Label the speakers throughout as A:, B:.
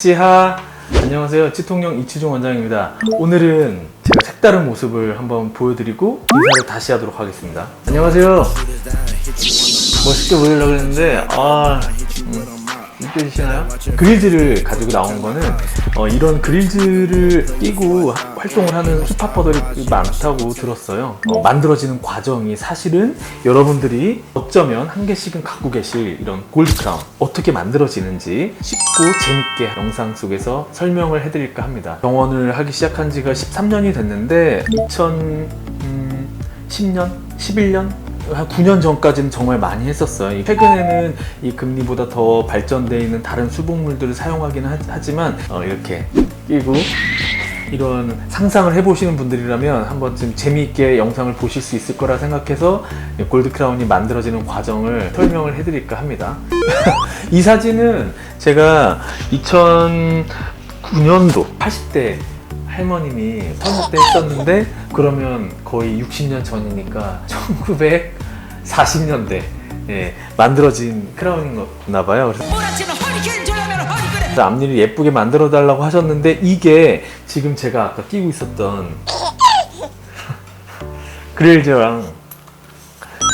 A: 지하. 안녕하세요. 치통령 이치종 원장입니다. 오늘은 제가 색다른 모습을 한번 보여드리고 인사를 다시 하도록 하겠습니다. 안녕하세요. 멋있게 보이려고 했는데 아 음, 느껴지시나요? 그릴즈를 가지고 나온 거는 어, 이런 그릴즈를 끼고 하- 활동을 하는 힙합퍼들이 많다고 들었어요 어, 만들어지는 과정이 사실은 여러분들이 어쩌면 한 개씩은 갖고 계실 이런 골드 크라운 어떻게 만들어지는지 쉽고 재밌게 영상 속에서 설명을 해드릴까 합니다 병원을 하기 시작한 지가 13년이 됐는데 2010년? 11년? 한 9년 전까지는 정말 많이 했었어요. 최근에는 이 금리보다 더 발전되어 있는 다른 수복물들을 사용하기는 하- 하지만 어, 이렇게 끼고 이런 상상을 해보시는 분들이라면 한 번쯤 재미있게 영상을 보실 수 있을 거라 생각해서 이 골드 크라운이 만들어지는 과정을 설명을 해드릴까 합니다. 이 사진은 제가 2009년도 80대 할머님이 설마 때 했었는데 그러면 거의 60년 전이니까 1940년대 예, 만들어진 크라운인가 봐요. 그래서 앞니를 예쁘게 만들어 달라고 하셨는데 이게 지금 제가 아까 끼고 있었던 그릴즈랑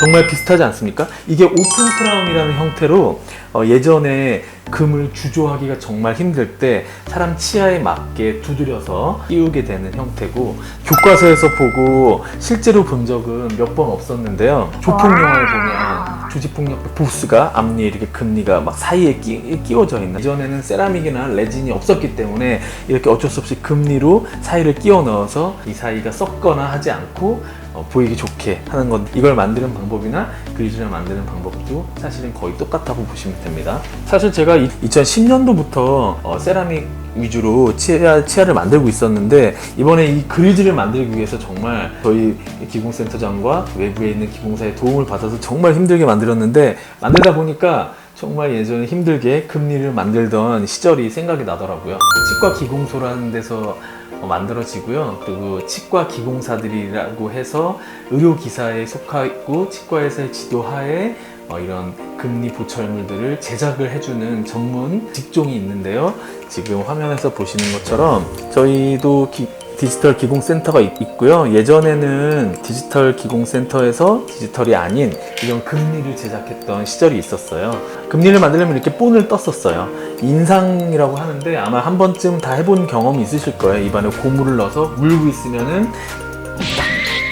A: 정말 비슷하지 않습니까? 이게 오픈 크라운이라는 형태로 어, 예전에 금을 주조하기가 정말 힘들 때 사람 치아에 맞게 두드려서 끼우게 되는 형태고 교과서에서 보고 실제로 본 적은 몇 번 없었는데요. 조폭 영화에 보면 조직폭력 보스가 앞니 이렇게 금니가 막 사이에 끼, 끼워져 있는 이전에는 세라믹이나 레진이 없었기 때문에 이렇게 어쩔 수 없이 금니로 사이를 끼워 넣어서 이 사이가 썩거나 하지 않고 어, 보이기 좋게 하는 건 이걸 만드는 방법이나 그리즈를 만드는 방법도 사실은 거의 똑같다고 보시면 됩니다. 사실 제가 2010년도부터 세라믹 위주로 치아, 치아를 만들고 있었는데 이번에 이 그리즈를 만들기 위해서 정말 저희 기공센터장과 외부에 있는 기공사의 도움을 받아서 정말 힘들게 만들었는데 만들다 보니까 정말 예전에 힘들게 금리를 만들던 시절이 생각이 나더라고요. 치과 기공소라는 데서 어, 만들어지고요. 그리고 치과 기공사들이라고 해서 의료기사에 속하고 치과에서의 지도하에 어, 이런 금리 보철물들을 제작을 해주는 전문 직종이 있는데요. 지금 화면에서 보시는 것처럼 저희도 기- 디지털 기공센터가 있- 있고요. 예전에는 디지털 기공센터에서 디지털이 아닌 이런 금리를 제작했던 시절이 있었어요. 금리를 만들려면 이렇게 본을 떴었어요. 인상이라고 하는데 아마 한 번쯤 다 해본 경험이 있으실 거예요. 입안에 고무를 넣어서 물고 있으면은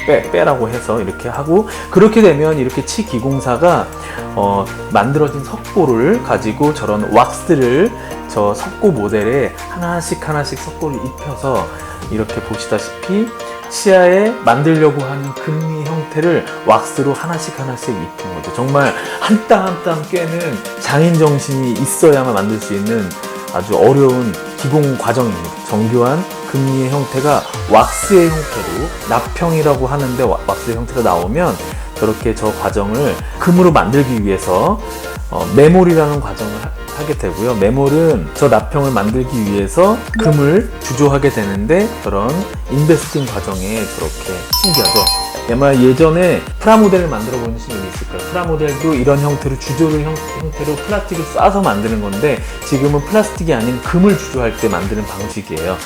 A: 빼, 빼라고 해서 이렇게 하고 그렇게 되면 이렇게 치기공사가 어, 만들어진 석고를 가지고 저런 왁스를 저 석고 모델에 하나씩 하나씩 석고를 입혀서 이렇게 보시다시피 치아에 만들려고 하는 금리 형태를 왁스로 하나씩 하나씩 입힌 거죠. 정말 한 땀 한땀 꿰는 장인 정신이 있어야만 만들 수 있는 아주 어려운 기공 과정입니다. 정교한 금리의 형태가 왁스의 형태로 납형이라고 하는데 와- 왁스의 형태가 나오면 저렇게 저 과정을 금으로 만들기 위해서 어, 메몰이라는 과정을 하- 하게 되고요. 메몰은 저 납형을 만들기 위해서 금을 주조하게 되는데 저런 인베스팅 과정에 저렇게 신기하죠. 아마 예전에 프라모델을 만들어 본 적이 있을 거예요. 프라모델도 이런 형태로 주조를 형, 형태로 플라스틱을 쏴서 만드는 건데 지금은 플라스틱이 아닌 금을 주조할 때 만드는 방식이에요.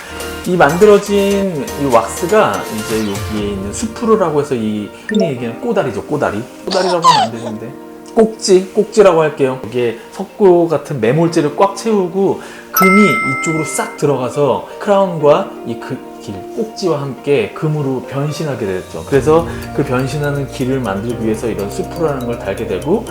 A: 이 만들어진 이 왁스가 이제 여기에 있는 수프르라고 해서 이 흔히 얘기하는 꼬다리죠, 꼬다리. 꼬다리라고 하면 안 되는데. 꼭지, 꼭지라고 할게요. 여기에 석고 같은 매몰제를 꽉 채우고 금이 이쪽으로 싹 들어가서 크라운과 이 그, 길, 꼭지와 함께 금으로 변신하게 됐죠. 그래서 그 변신하는 길을 만들기 위해서 이런 수프라는 걸 달게 되고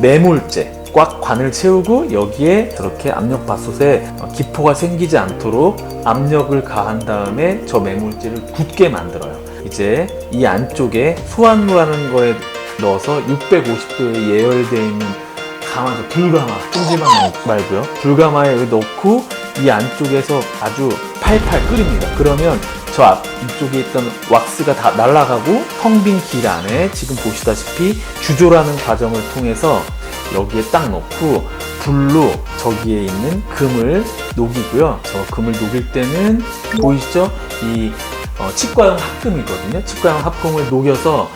A: 매몰제 꽉 관을 채우고 여기에 저렇게 압력밥솥에 어, 기포가 생기지 않도록 압력을 가한 다음에 저 매몰제를 굳게 만들어요. 이제 이 안쪽에 소환루라는 거에 넣어서 650도에 예열되어 있는 가마죠. 불가마. 찜질방 말고요. 불가마에 넣고 이 안쪽에서 아주 팔팔 끓입니다. 그러면 저 앞, 이쪽에 있던 왁스가 다 날아가고 텅 빈 길 안에 지금 보시다시피 주조라는 과정을 통해서 여기에 딱 넣고 불로 저기에 있는 금을 녹이고요. 저 금을 녹일 때는 보이시죠? 이 어, 치과용 합금이거든요. 치과용 합금을 녹여서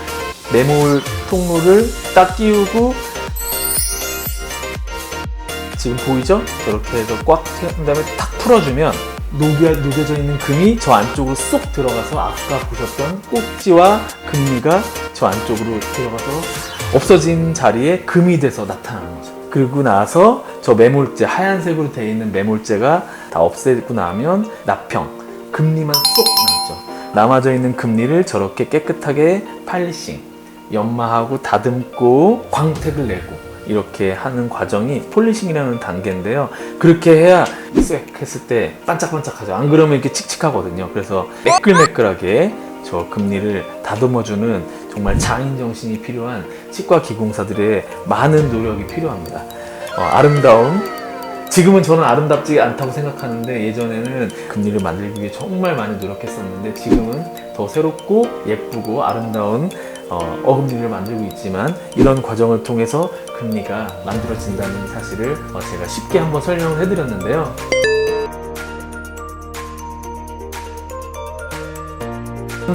A: 메몰 통로를 딱 끼우고 지금 보이죠? 저렇게 해서 꽉 채운 다음에 탁 풀어주면 녹여, 녹여져 있는 금이 저 안쪽으로 쏙 들어가서 아까 보셨던 꼭지와 금리가 저 안쪽으로 들어가서 없어진 자리에 금이 돼서 나타나는 거죠. 그리고 나서 저 매몰제, 하얀색으로 되어 있는 매몰제가 다 없애고 나면 나평, 금리만 쏙 남죠. 남아져 있는 금리를 저렇게 깨끗하게 팔리싱, 연마하고 다듬고 광택을 내고 이렇게 하는 과정이 폴리싱이라는 단계인데요. 그렇게 해야 쌔 했을 때 반짝반짝하죠. 안 그러면 이렇게 칙칙하거든요. 그래서 매끌매끌하게 저 금리를 다듬어주는 정말 장인 정신이 필요한 치과 기공사들의 많은 노력이 필요합니다. 어, 아름다움 지금은 저는 아름답지 않다고 생각하는데 예전에는 금리를 만들기 위해 정말 많이 노력했었는데 지금은 더 새롭고 예쁘고 아름다운 어, 어금니를 만들고 있지만 이런 과정을 통해서 금리가 만들어진다는 사실을 어, 제가 쉽게 한번 설명을 해드렸는데요.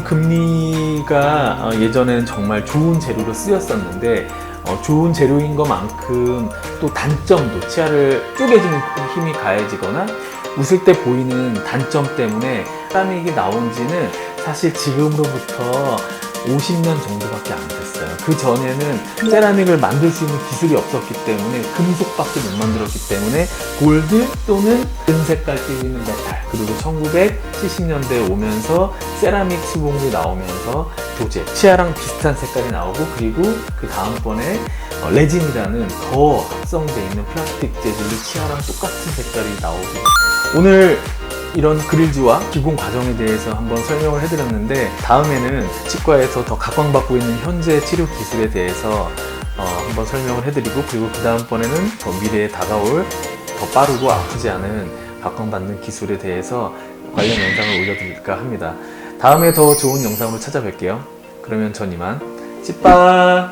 A: 금리가 어, 예전에는 정말 좋은 재료로 쓰였었는데 어, 좋은 재료인 것만큼 또 단점도 치아를 쪼개지는 힘이 가해지거나 웃을 때 보이는 단점 때문에 세라믹이 나온 지는 사실 지금으로부터 50년 정도밖에 안 됐어요. 그 전에는 세라믹을 만들 수 있는 기술이 없었기 때문에 금속밖에 못 만들었기 때문에 골드 또는 은색깔 있는 메탈 그리고 1970년대에 오면서 세라믹 수공이 나오면서 도제 치아랑 비슷한 색깔이 나오고 그리고 그 다음번에 어, 레진이라는 더 합성돼 있는 플라스틱 재질로 치아랑 똑같은 색깔이 나오고 오늘 이런 그릴즈와 기공 과정에 대해서 한번 설명을 해드렸는데 다음에는 치과에서 더 각광받고 있는 현재 치료 기술에 대해서 어, 한번 설명을 해드리고 그리고 그 다음번에는 더 미래에 다가올 더 빠르고 아프지 않은 각광받는 기술에 대해서 관련 영상을 올려드릴까 합니다. 다음에 더 좋은 영상으로 찾아뵐게요. 그러면 전 이만 찌빠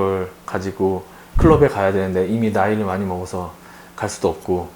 A: 를 가지고 클럽에 가야 되는데 이미 나이를 많이 먹어서 갈 수도 없고